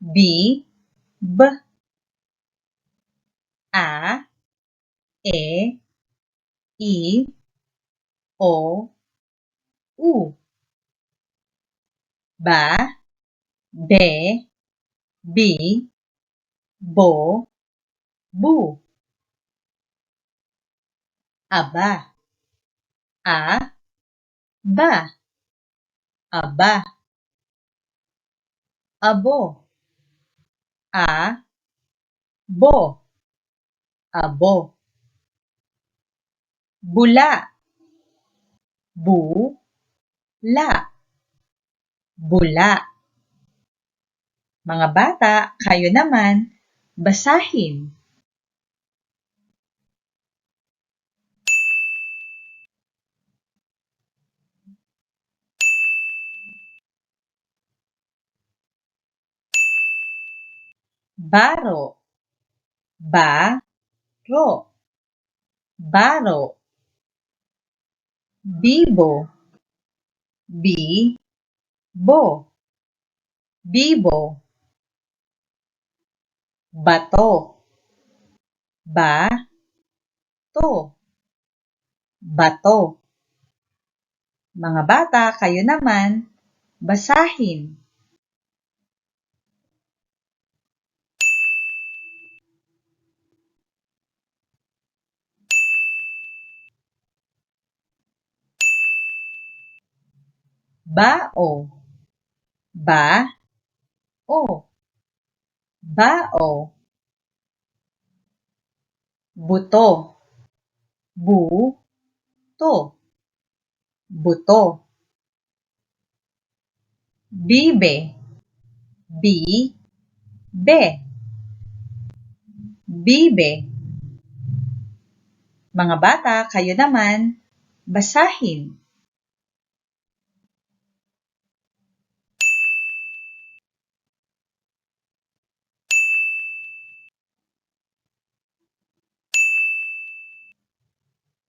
B, B. A, E, I, O, U. Ba, Be, Bi, Bo, Bu. Aba, A, Ba. Aba. Abo, A, Bo. Abo. Bula, Bu, La. Bula. Mga bata, kayo naman, basahin. Baro. Ba, ro. Baro. Bibo. Bi, bo. Bibo. Bato. Ba, to. Bato. Mga bata, kayo naman, basahin. Bao. Ba, o. Bao. Buto. Bu, to. Buto. Bibe. Bi, be. Bibe. Mga bata, kayo naman, basahin.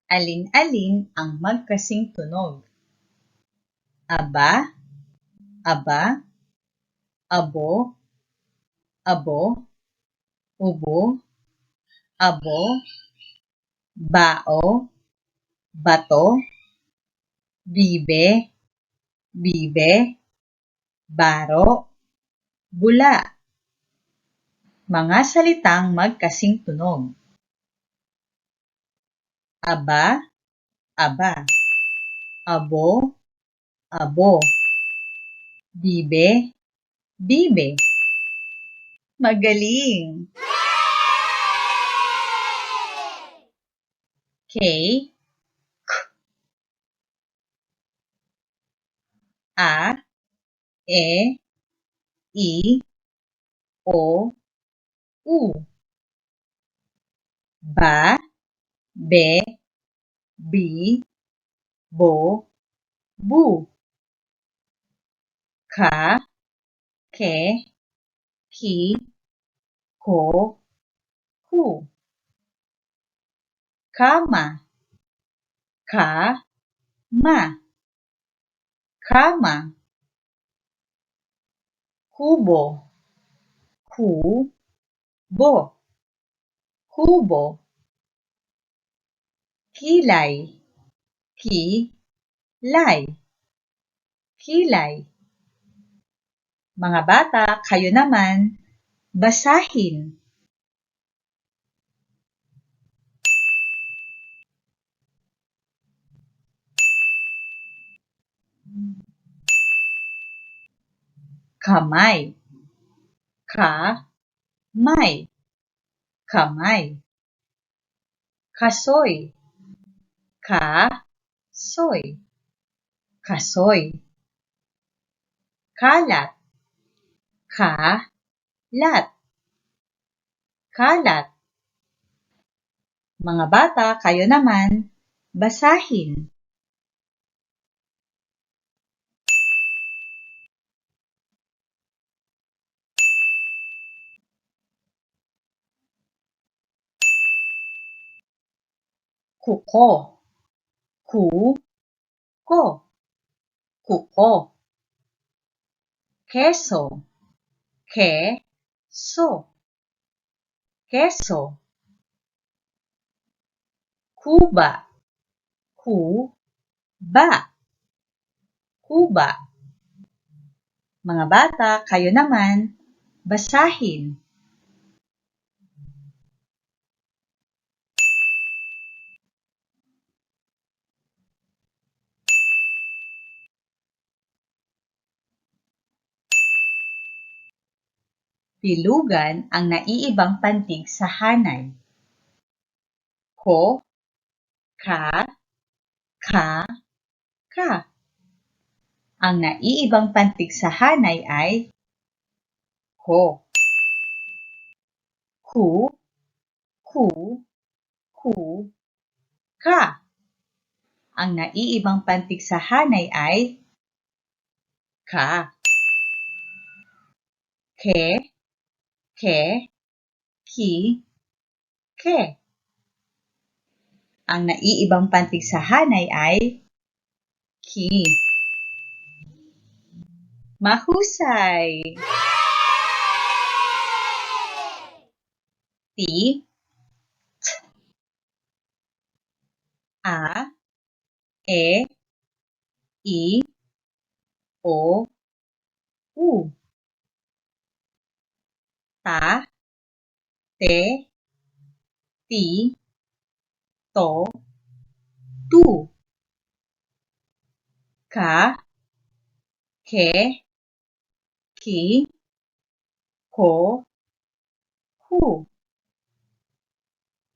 Alin-alin ang magkasing tunog? Aba, aba, abo, abo, ubo, abo, bao, bato, bibe, bibe, baro, bula. Mga salitang magkasing tunog. Aba, aba. Abo, abo. Bibe, bibe. Magaling! K, k. A, E, I, O, U. Ba, be, bi, bo, bu. Ka, ke, ki, ko, ku. Kama, ka, ma. Kama. Kubo, ku, bo. Kubo. Kilay, ki, lay. Kilay. Mga bata, kayo naman, basahin. Kamay. Ka, may. Kamay. Kasoy. Ka, soy. Kasoy. Kalat. Ka, lat. Kalat. Mga bata, kayo naman, basahin. Kuko. Ku, ko. Kuko. Keso. ke, so, keso. Kuba, ku, ba, kuba. Mga bata, kayo naman, basahin. Pilugan ang naiibang pantig sa hanay. Ko, ka, ka, ka. Ang naiibang pantig sa hanay ay ko. Ku, ku, ku, ka. Ang naiibang pantig sa hanay ay ka. Ke, ke, ki, ke. Ang naiibang pantig sa hanay ay ki. Mahusay! Ti, a, e, i, o, u. Ta, te, ti, to, tu. Ka, ke, ki, ko, ku.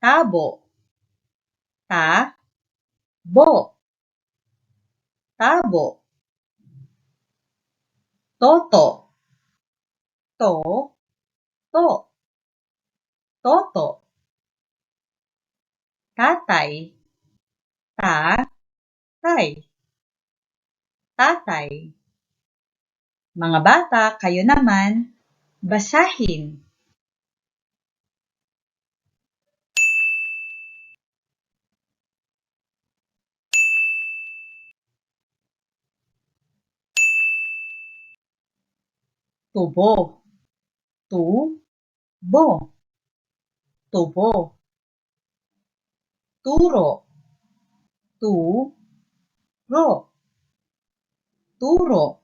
Tabo, ta, bo. Tabo. Toto, to, to. Toto. Tatay, ta, tay. Tatay. Mga bata, kayo naman, basahin. Tubo, tu, bo. Tubo. Turo, tu, ro. Turo.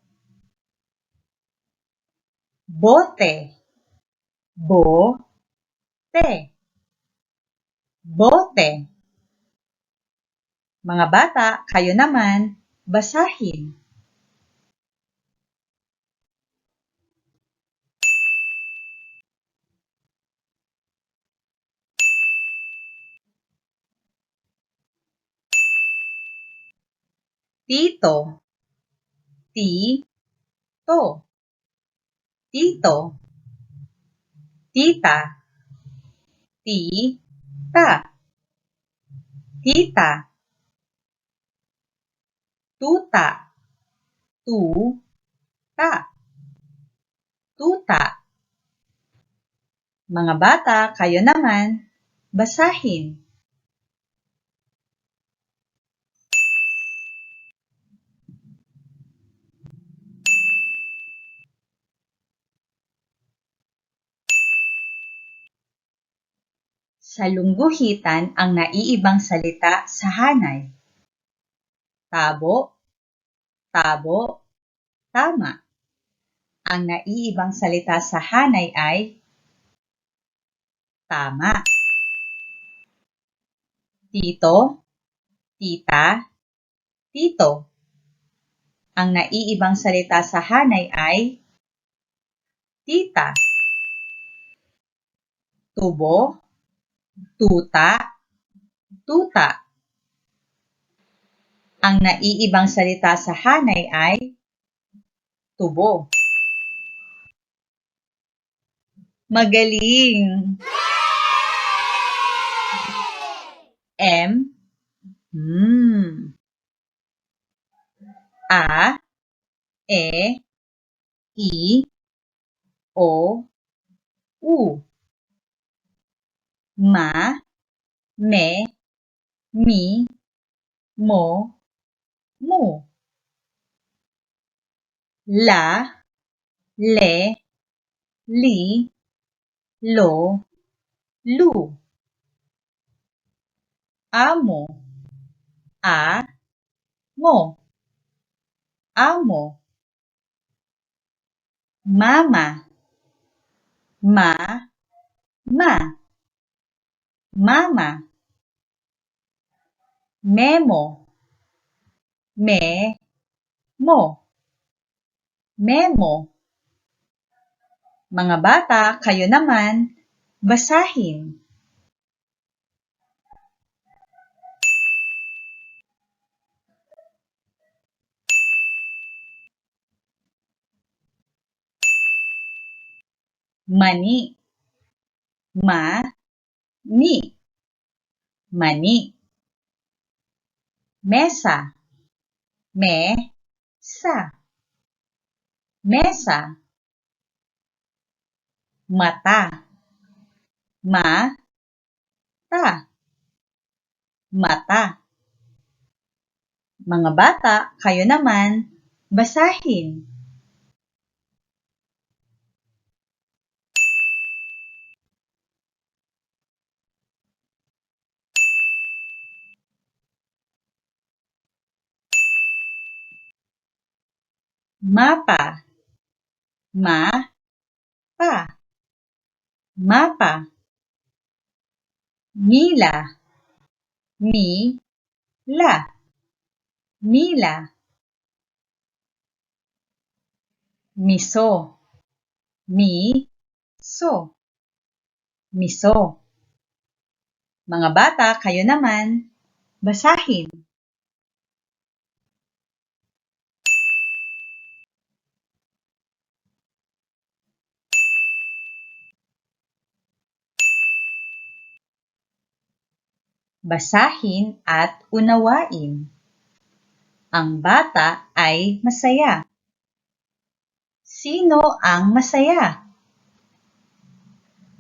Bote, bo, te. Bote. Mga bata, kayo naman, basahin. Tito, ti, to. Tito. Tita, ti, ta. Tita. Tuta, tu, ta. Tuta. Mga bata, kayo naman, basahin. Sa lungguhitan ang naiibang salita sa hanay. Tabo, tabo, tama. Ang naiibang salita sa hanay ay tama. Tito, tita, tito. Ang naiibang salita sa hanay ay tita. Tubo, tuta, tuta. Ang naiibang salita sa hanay ay tubo. Magaling! M, hmm. A, E, I, O, U. Ma, me, mi, mo, mu. La, le, li, lo, lu. Amo, a, mo. Amo. Mama, ma, ma. Mama. Memo, me, mo. Memo. Mga bata, kayo naman, basahin. Mani. Ma, ni. Mani. Mesa. Me, sa. Mesa. Mata. Ma, ta. Mata. Mga bata, kayo naman, basahin. Mapa. Ma, pa. Mapa. Mila. Mi, la. Mila. Miso. Mi, so. Miso. Mga bata, kayo naman, basahin. Basahin at unawain. Ang bata ay masaya. Sino ang masaya?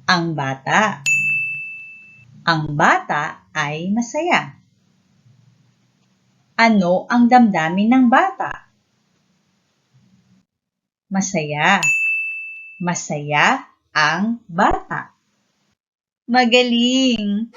Ang bata. Ang bata ay masaya. Ano ang damdamin ng bata? Masaya. Masaya ang bata. Magaling!